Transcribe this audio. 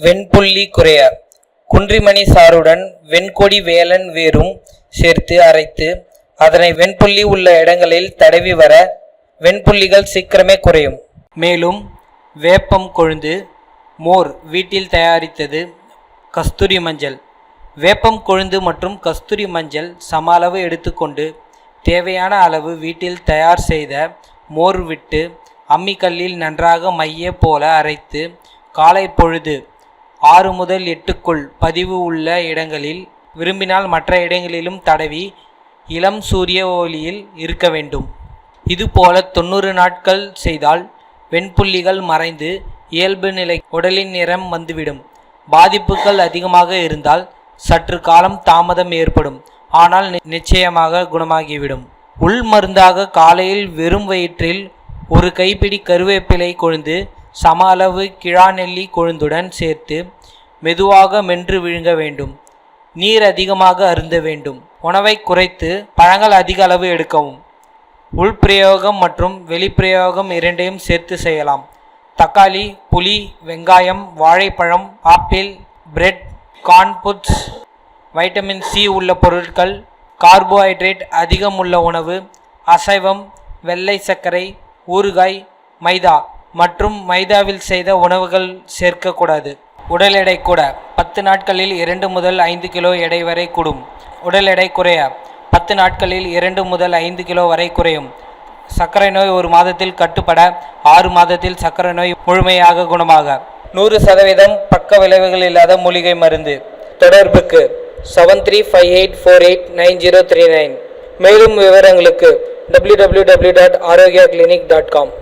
வெண்புள்ளி குறைய குன்றிமணி சாறுடன் வெண்கொடி வேலன் வேரும் சேர்த்து அரைத்து அதனை வெண்புள்ளி உள்ள இடங்களில் தடவி வர வெண்புள்ளிகள் சீக்கிரமே குறையும். மேலும் வேப்பம் கொழுந்து மோர் வீட்டில் தயாரித்தது கஸ்தூரி மஞ்சள். வேப்பம் கொழுந்து மற்றும் கஸ்தூரி மஞ்சள் சம அளவு எடுத்துக்கொண்டு தேவையான அளவு வீட்டில் தயார் செய்த மோர் விட்டு அம்மிக்கல்லில் நன்றாக மைய போல அரைத்து காலை பொழுது ஆறு முதல் எட்டுக்குள் பதிவு உள்ள இடங்களில் விரும்பினால் மற்ற இடங்களிலும் தடவி இளம் சூரிய ஒளியில் இருக்க வேண்டும். இதுபோல தொண்ணூறு நாட்கள் செய்தால் வெண்புள்ளிகள் மறைந்து இயல்பு நிலை உடலின் நிறம் வந்துவிடும். பாதிப்புகள் அதிகமாக இருந்தால் சற்று காலம் தாமதம் ஏற்படும். ஆனால் நிச்சயமாக குணமாகிவிடும். உள் மருந்தாக காலையில் வெறும் வயிற்றில் ஒரு கைப்பிடி கருவேப்பிலை கொழுந்து சம அளவு கிழாநெல்லி கொழுந்துடன் சேர்த்து மெதுவாக மென்று விழுங்க வேண்டும். நீர் அதிகமாக அருந்த வேண்டும். உணவை குறைத்து பழங்கள் அதிக அளவு எடுக்கவும். உள்பிரயோகம் மற்றும் வெளிப்பிரயோகம் இரண்டையும் சேர்த்து செய்யலாம். தக்காளி புளி வெங்காயம் வாழைப்பழம் apple bread corn foods vitamin C உள்ள பொருட்கள் கார்போஹைட்ரேட் அதிகம் உள்ள உணவு அசைவம் வெள்ளை சர்க்கரை ஊறுகாய் மைதா. மற்றும் மைதாவில் செய்த உணவுகள் சேர்க்கக்கூடாது. உடல் எடை கூட. பத்து நாட்களில் இரண்டு முதல் ஐந்து கிலோ எடை வரை கூடும். உடல் எடை குறைய. பத்து நாட்களில் இரண்டு முதல் ஐந்து கிலோ வரை குறையும். சர்க்கரை நோய் ஒரு மாதத்தில் கட்டுப்பட. ஆறு மாதத்தில் சர்க்கரை நோய் முழுமையாக குணமாக. நூறு சதவீதம் பக்க விளைவுகள் இல்லாத மூலிகை மருந்து. தொடர்புக்கு seven three five eight four eight nine zero three nine மேலும் விவரங்களுக்கு www.ஆரோக்கியா கிளினிக் டாட் காம்